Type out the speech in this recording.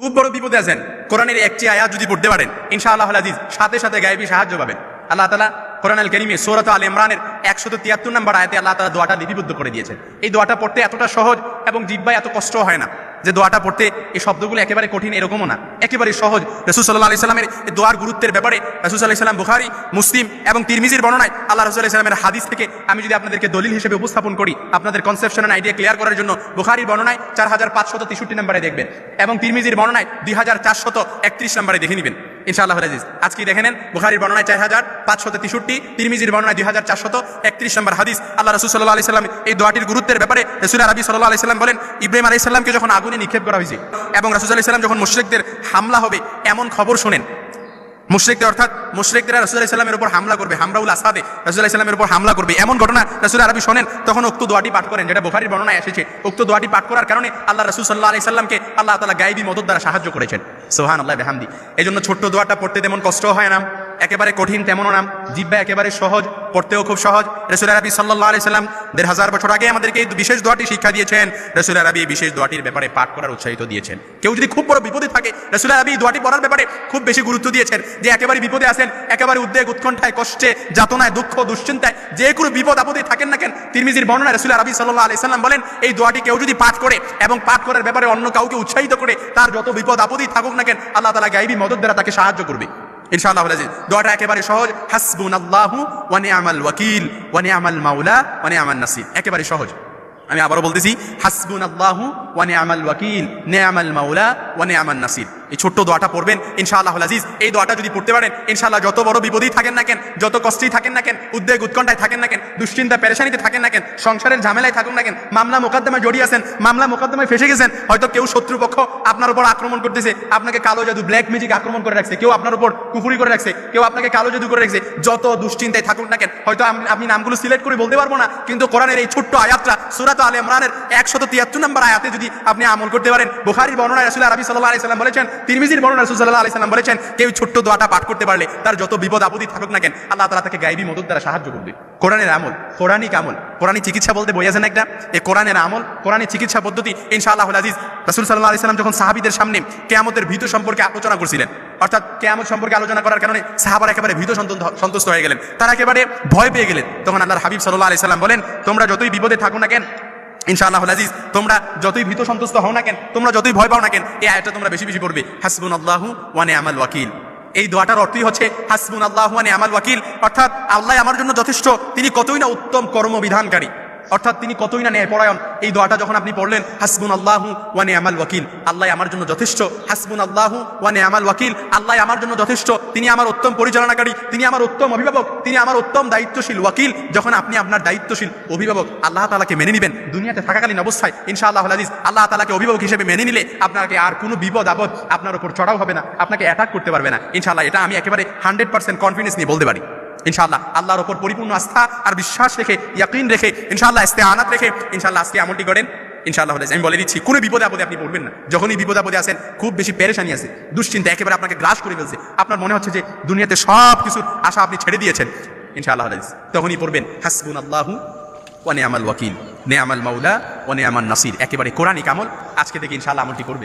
খুব বড় বিপদে আছেন। কোরআনের একটি আয়াত যদি পড়তে পারেন, ইনশাআল্লাহ আজিজ সাথে সাথে গায়েবী সাহায্য পাবেন। আল্লাহ তালা কোরআন আল করিমে সৌরত আল ইমরানের একশত তিয়াত্তর নম্বর আয়াতে আল্লাহ তালা দোয়াটা লিপিবদ্ধ করে দিয়েছেন। এই দোয়াটা পড়তে এতটা সহজ এবং জিব্বায় এত কষ্ট হয় না। যে দোয়াটা পড়তে এই শব্দগুলো একেবারে কঠিন এরকমও না। একেবারে সহজ। রসুল সাল্লাহ আলি সাল্লামের দোয়ার গুরুত্বের ব্যাপারে রসুল সাল্লাহ সাল্লাম বুখারি, মুসলিম এবং তিরমিজির বর্ণনায় আল্লাহ রসুল সাল্লামের হাদিস থেকে আমি যদি আপনাদেরকে দলিল হিসেবে উপস্থাপন করি, আপনাদের কনসেপশন আইডিয়া ক্লিয়ার করার জন্য বুখারির বর্ণনায় চার হাজার পাঁচশত তেষট্টি নম্বরে দেখবেন এবং তিরমিজির বর্ণনায় দুই হাজার চারশত একত্রিশ নম্বরে দেখে নেবেন। ইনশাআল্লাহ রাজিজ আজকে দেখে নেন, বুখারির বর্ণনায় চার হাজার পাঁচশত তেষট্টি, তিরমিজির বর্ণনায় দুই হাজার চারশত একত্রিশ নম্বর হাদিস। আল্লাহ রসুল সাল্লাহ আলি সাল্লাম এই দোয়াটির গুরুত্বের ব্যাপারে রসুল আরবি সাল্লাহ আলি সাল্লাম বলেন, ইব্রাহিম আলি সাল্লামকে যখন আগুনে নিক্ষেপ করা হয়েছে এবং রসুল আলি সাল্লাম যখন মুশ্রিকদের হামলা হবে, এমন খবর শোনেন। মুশ্রিকদের অর্থাৎ মুশ্রিকরা রসুল ইসলামের উপর হামলা করবে, হামরাউল আসাদে রসুল ইসলামের উপর হামলা করবে। এমন ঘটনা রসুল আরবি শোনেন, তখন উক্ত দোয়াটি পাঠ করেন, যেটা বোখারির বর্ণনায় এসেছে। উক্ত দোয়াটি পাঠ করার কারণে আল্লাহ রসুল সাল্লাহ আলি সাল্লামকে আল্লাহ তালা গাইবি মদত দ্বারা সাহায্য করেছেন। সোহান আল্লাহ বেহামদি। এই জন্য ছোট্ট দোয়াটা পড়তে তেমন কষ্ট হয় না। একেবারে কঠিন, তেমনও নাম জিব্বা একেবারে সহজ, পড়তেও খুব সহজ। রসুল আরবি সাল্লাহ আলি সাল্লাম দেড় হাজার বছর আগে আমাদেরকে এই বিশেষ দোয়াটি শিক্ষা দিয়েছেন। রসুল আরবি বিশেষ দোয়াটির ব্যাপারে পাঠ করার উৎসাহিত দিয়েছেন। কেউ যদি খুব বড় বিপদে থাকে রসুল আরবি দোয়াটি পড়ার ব্যাপারে খুব বেশি গুরুত্ব দিয়েছেন যে একেবারে বিপদে আছেন, একেবারে উদ্বেগ, উৎকণ্ঠায়, কষ্টে, যাতনায়, দুঃখ, দুশ্চিন্তায়, যে কোনো বিপদ আপদে থাকেন না কেন, তিরমিজির বর্ণনা রসুল আরবি সাল্লাহ আলি সাল্লাম বলেন, এই দোয়াটি কেউ যদি পাঠ করে এবং পাঠ করার ব্যাপারে অন্য কাউকে উৎসাহিত করে, তার যত বিপদ আপদই থাকুক না কেন, আল্লাহ তালা গাইবি মদত দ্বারা তাকে সাহায্য করবে। ইনশাআল্লাহ রাজি দোয়াটা একেবারে সহজ। হাসবুন আল্লাহু ওয়া নি'মাল ওয়াকিল ওয়া নি'মাল মাউলা ওয়া নি'মান নাসির। একেবারে সহজ। আমি আবারও বলতেছি হাসবুন আল্লাহু ওয়া নি'মাল ওয়াকিল নি'মাল মাওলা ওয়া নি'মান নাসির। এই ছোট্ট দোয়াটা পড়বেন ইনশাআল্লাহ আজিজ। এই দোয়াটা যদি পড়তে পারেন, ইনশাআল্লাহ যত বড় বিপদেই থাকেন না কেন, যত কষ্টেই থাকেন না কেন, উদ্বেগ উৎকণ্ঠায় থাকেন না কেন, দুশ্চিন্তা, পেরেশানিতে থাকেন না কেন, সংসারের ঝামেলায় থাকুন না কেন, মামলা মোকদ্দমায় জড়িয়ে আছেন, মামলা মোকদ্দমায় ফেসে গেছেন, হয়তো কেউ শত্রুপক্ষ আপনার উপর আক্রমণ করতেছে, আপনাকে কালো জাদু ব্ল্যাক ম্যাজিক আক্রমণ করে রাখছে, কেউ আপনার উপর কুফুরি করে রাখছে, কেউ আপনাকে কালো জাদু করে রাখছে, যত দুশ্চিন্তায় থাকুন না কেন, হয়তো আমি- আপনি নামগুলো সিলেক্ট করে বলতে পারব না, কিন্তু কোরআনের এই ছোট্ট আয়াতটা সুরাত আল ইমরানের একশত তিয়াত্তর নম্বর আয়াতে যদি আপনি আমল করতে পারেন বর্ণনা আরবি সাল্লাল্লাহু আলাইহি সাল্লাম বলেছেন, তিরমিজির বর্ণনা সাল্লাল্লাহু আলাইহি সাল্লাম বলেছেন, কেউ ছোট্ট দোয়াটা পাঠ করতে পারলে তার যত বিপদ আপদই থাকুক না কেন, আল্লাহ তাআলা তাকে মদত দ্বারা সাহায্য করবে। কোরআনের আমল, কোরআনিক আমল, কোরআনী চিকিৎসা বলতে একটা? কোরআনের আমল চিকিৎসা পদ্ধতি ইনশাআল্লাহ আজিজ রাসূল সাল্লাল্লাহু আলাইহি সাল্লাম যখন সাহাবীদের সামনে কিয়ামতের ভীত সম্পর্কে আলোচনা করছিলেন, অর্থাৎ কেয়ামত সম্পর্কে আলোচনা করার কারণে সাহাবার একেবারে ভীত সন্তুষ্ট হয়ে গেলেন। তারা একেবারে ভয় পেয়ে গেলেন। তখন আল্লাহর হাবিব সাল্লাহ আলি সাল্লাম বলেন, তোমরা যতই বিপদে থাকো না কেন ইনশাআল্লাহ আজিজ, তোমরা যতই ভীত সন্তুষ্ট হও না কেন, তোমরা যতই ভয় পাও না কেন, এই আয়টা তোমরা বেশি বেশি পড়বে। হাসবুন আল্লাহ ওয়ানে আমাল ওয়াকিল। এই দোয়াটার অর্থই হচ্ছে হাসবুন আল্লাহ ওয়ানে আমাল ওয়াকিল। অর্থাৎ আল্লাহ আমার জন্য যথেষ্ট, তিনি কতই না উত্তম কর্মবিধানকারী। অর্থাৎ তিনি কতই না ন্যায়পরায়ণ। এই দোয়াটা যখন আপনি পড়লেন হাসবুন আল্লাহু ওয়ানে আমাল ওয়াকিল, আল্লাহ আমার জন্য যথেষ্ট। হাসবুন আল্লাহু ওয়ানে আমাল ওয়াকিল, আল্লাহ আমার জন্য যথেষ্ট। তিনি আমার উত্তম পরিচালনাকারী, তিনি আমার উত্তম অভিভাবক, তিনি আমার উত্তম দায়িত্বশীল ওয়াকিল। যখন আপনি আপনার দায়িত্বশীল অভিভাবক, আল্লাহ তালাকে মেনে নেবেন। দুনিয়াতে থাকাকালীন অবস্থায়, ইনশাআল্লাহ আজিজ আল্লাহ তালাকে অভিভাবক হিসেবে মেনে নিলে আপনাকে আর কোনো বিপদ, আপদ আপনার উপর চড়াও হবে না। আপনাকে অ্যাটাক করতে পারবে না। ইনশাআল্লাহ এটা আমি একেবারে হান্ড্রেড পার্সেন্ট কনফিডেন্স নিয়ে বলতে পারি। ইনশাআল্লাহ আল্লাহর উপর পরিপূর্ণ আস্থা আর বিশ্বাস রেখে, ইয়াকিন রেখে, ইনশাআল্লাহ আনাত রেখে, ইনশাআল্লাহ আজকে আমলটি করেন, ইনশাআল্লাহ হলে, আমি বলে দিচ্ছি, কোনো বিপদে আপদে আপনি পড়বেন না। যখনই বিপদ আপদে আসেন খুব বেশি পেরেশানি আছে, দুশ্চিন্তা একেবারে আপনাকে গ্রাস করে ফেলছে। আপনার মনে হচ্ছে যে দুনিয়াতে সব কিছুর আশা আপনি ছেড়ে দিয়েছেন। ইনশাআল্লাহ হাদিস তখনই পড়বেন হাসবুন আল্লাহু ওয়া নি'মাল ওয়াকিল নি'মাল মাওলা ওয়া নি'মান নাসির, একেবারে কোরআনিক আমল, আজকে থেকে ইনশাআল্লাহ আমলটি করবেন।